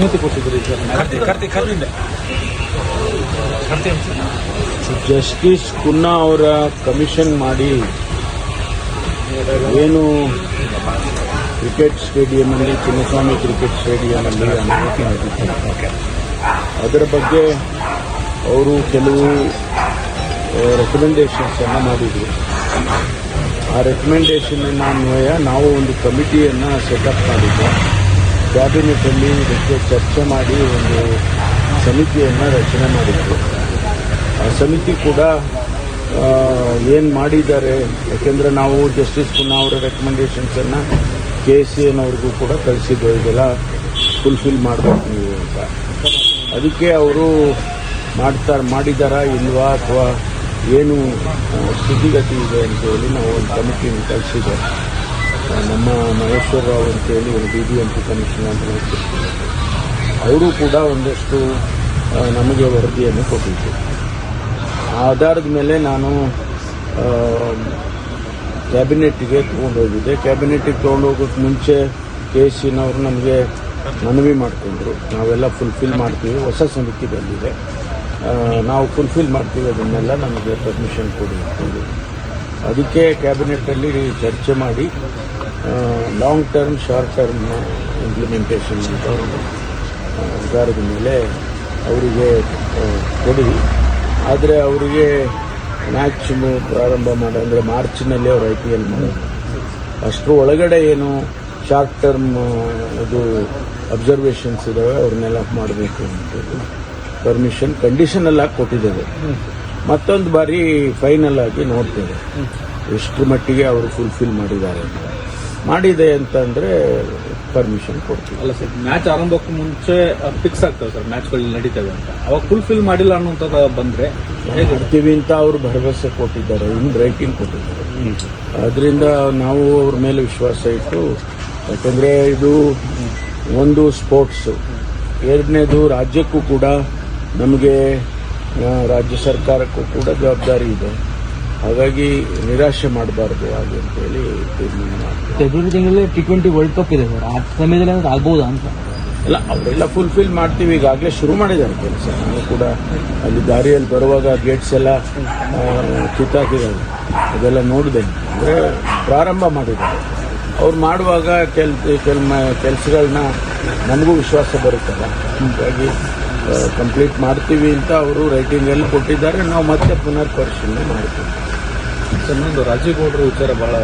ಅನುಮತಿ ಕೊಟ್ಟಿದ್ರಿ justice Cunha ಅವರ commission ಮಾಡಿ ಏನು ಕ್ರಿಕೆಟ್ ಸ್ಟೇಡಿಯಂನಲ್ಲಿ ಚಿನ್ನಸ್ವಾಮಿ ಕ್ರಿಕೆಟ್ ಸ್ಟೇಡಿಯಂನಲ್ಲಿ ಅನುಮತಿ ನೀಡಿದ್ದಾರೆ ಅದರ ಬಗ್ಗೆ ಅವರು ಕೆಲವು ರೆಕಮೆಂಡೇಶನ್ಸ್ ಮಾಡಿದರು ಮಾಡಿದ್ರು. ಆ ರೆಕಮೆಂಡೇಶನ್ ಅನ್ವಯ ನಾವು ಒಂದು ಕಮಿಟಿಯನ್ನು ಸೆಟಪ್ ಮಾಡಿದ್ದೆ. ಕ್ಯಾಬಿನೆಟಲ್ಲಿ ಇದಕ್ಕೆ ಚರ್ಚೆ ಮಾಡಿ ಒಂದು ಸಮಿತಿಯನ್ನು ರಚನೆ ಮಾಡಿದ್ರು. ಆ ಸಮಿತಿ ಕೂಡ ಏನು ಮಾಡಿದ್ದಾರೆ, ಯಾಕೆಂದರೆ ನಾವು ಜಸ್ಟಿಸ್ ಪುನಾ ಅವರ ರೆಕಮೆಂಡೇಷನ್ಸನ್ನು ಕೆ ಸಿ ಎನ್ ಅವ್ರಿಗೂ ಕೂಡ ಕಳಿಸಿದ್ವು. ಇದೆಲ್ಲ ಫುಲ್ಫಿಲ್ ಮಾಡಬೇಕು ನೀವು ಅಂತ. ಅದಕ್ಕೆ ಅವರು ಮಾಡ್ತಾರೆ, ಮಾಡಿದಾರಾ ಇಲ್ವಾ ಅಥವಾ ಏನು ಸ್ಥಿತಿಗತಿ ಇದೆ ಅಂತೇಳಿ ನಾವು ಒಂದು ಕಮಿಟಿಯನ್ನು ಕಳಿಸಿದೆ ನಮ್ಮ ಮಹೇಶ್ವರ ರಾವ್ ಅಂತೇಳಿ ಒಂದು B B M P commissioner ಅವರು ಕೂಡ ಒಂದಷ್ಟು ನಮಗೆ ವರದಿಯನ್ನು ಕೊಟ್ಟಿದ್ದರು ಆಧಾರದ ಮೇಲೆ ನಾನು ಕ್ಯಾಬಿನೆಟ್ಗೆ ತೊಗೊಂಡೋಗಿದ್ದೆ. ಕ್ಯಾಬಿನೆಟ್ಗೆ ತೊಗೊಂಡೋಗೋಕ್ಕೆ ಮುಂಚೆ ಕೆ ಎಸ್ ಸಿನವರು ನಮಗೆ ಮನವಿ ಮಾಡಿಕೊಂಡ್ರು. ನಾವೆಲ್ಲ ಫುಲ್ಫಿಲ್ ಮಾಡ್ತೀವಿ. ಹೊಸ ಸಮಿತಿ ಬಂದಿದೆ. ನಾವು ಫುಲ್ಫಿಲ್ ಮಾಡ್ತೀವಿ ಅದನ್ನೆಲ್ಲ ನಮಗೆ ಪರ್ಮಿಷನ್ ಕೊಡಿ ಅದಕ್ಕೆ ಕ್ಯಾಬಿನೆಟಲ್ಲಿ ಚರ್ಚೆ ಮಾಡಿ long term short term implementation ಅಂತ ಮೇಲೆ ಅವರಿಗೆ ಕೊಡಿ ಆದರೆ ಅವರಿಗೆ ಮ್ಯಾಚ್ ಪ್ರಾರಂಭ ಮಾಡಿ, ಅಂದರೆ ಮಾರ್ಚ್ನಲ್ಲಿ ಅವರು ಐ ಪಿ ಎಲ್ ಮಾಡೋದು. ಅಷ್ಟರ ಒಳಗಡೆ ಏನು ಶಾರ್ಟ್ ಟರ್ಮ್ ಇದು ಅಬ್ಸರ್ವೇಷನ್ಸ್ ಇದ್ದಾವೆ ಅವ್ರನ್ನೆಲ್ಲ ಮಾಡಬೇಕು ಅಂತೇಳಿ ಪರ್ಮಿಷನ್ ಕಂಡೀಷನಲ್ ಆಗಿ ಕೊಟ್ಟಿದ್ದೇವೆ ಮತ್ತೊಂದು ಬಾರಿ ಫೈನಲ್ ಆಗಿ ನೋಡ್ತೇವೆ. ಎಷ್ಟು ಮಟ್ಟಿಗೆ ಅವರು ಫುಲ್ಫಿಲ್ ಮಾಡಿದ್ದಾರೆ ಅಂತ. ಮಾಡಿದೆ ಅಂತಂದ್ರೆ ಪರ್ಮಿಷನ್ ಕೊಡ್ತೀವಿ. ಅಲ್ಲ ಸರ್ ಮ್ಯಾಚ್ ಆರಂಭಕ್ಕೂ ಮುಂಚೆ ಫಿಕ್ಸ್ ಆಗ್ತವೆ ಸರ್ ಮ್ಯಾಚ್ಗಳು ನಡೀತವೆ ಅಂತ. ಅವಾಗ ಫುಲ್ಫಿಲ್ ಮಾಡಿಲ್ಲ ಅನ್ನೋಂಥದ್ದು ಬಂದ್ರೆ ಹೇಗೆ? ಮಾಡ್ತೀವಿ ಅಂತ ಅವರು ಭರವಸೆ ಕೊಟ್ಟಿದ್ದಾರೆ ಇನ್ ರೈಟಿಂಗ್ ಕೊಟ್ಟಿದ್ದಾರೆ. ಅದರಿಂದ ನಾವು ಅವ್ರ ಮೇಲೆ ವಿಶ್ವಾಸ ಇಟ್ಟು ಯಾಕಂದ್ರೆ ಇದು ಒಂದು ಸ್ಪೋರ್ಟ್ಸ್ ಎರಡನೇದು ರಾಜ್ಯಕ್ಕೂ ಕೂಡ ನಮಗೆ ರಾಜ್ಯ ಸರ್ಕಾರಕ್ಕೂ ಕೂಡ ಜವಾಬ್ದಾರಿ ಇದೆ. ಹಾಗಾಗಿ ನಿರಾಶೆ ಮಾಡಬಾರ್ದು ಹಾಗೆ ಅಂತೇಳಿ ತೀರ್ಮಾನ ಮಾಡ್ತೀವಿ. ಫೆಬ್ರವರಿ ತಿಂಗಳಲ್ಲಿ ಟಿ ಟ್ವೆಂಟಿ ವರ್ಲ್ಡ್ ಕಪ್ ಇದೆ ಸರ್. ಆ ಸಮಯದಲ್ಲಿ ಏನಾದ್ರು ಆಗ್ಬೋದಾ ಅಂತ? ಅಲ್ಲ ಅವರೆಲ್ಲ ಫುಲ್ಫಿಲ್ ಮಾಡ್ತೀವಿ. ಈಗಾಗಲೇ ಶುರು ಮಾಡಿದ್ದಾರೆ ಕೆಲಸ. ನಾನು ಕೂಡ ಅಲ್ಲಿ ದಾರಿಯಲ್ಲಿ ಬರುವಾಗ ಗೇಟ್ಸ್ ಎಲ್ಲ ಕಿತ್ತಾಕಿದ್ದಾರೆ. ಅದೆಲ್ಲ ನೋಡಿದೆ. ಅಂದರೆ ಪ್ರಾರಂಭ ಮಾಡಿದ್ದಾರೆ. ಅವ್ರು ಮಾಡುವಾಗ ಕೆಲ ಕೆಲ ಕೆಲಸಗಳನ್ನ ನನಗೂ ವಿಶ್ವಾಸ ಬರುತ್ತಲ್ಲ. ಹಾಗಾಗಿ ಕಂಪ್ಲೀಟ್ ಮಾಡ್ತೀವಿ ಅಂತ ಅವರು ರೈಟಿಂಗ್ ಎಲ್ಲಿ ಕೊಟ್ಟಿದ್ದಾರೆ. ನಾವು ಮತ್ತೆ ಪುನರ್ ಪರಿಶೀಲನೆ ಮಾಡ್ತೀವಿ. ಸರ್, ನಂದು ರಾಜೀವ್ ಗೌಡ್ರ ವಿಚಾರ ಬಹಳ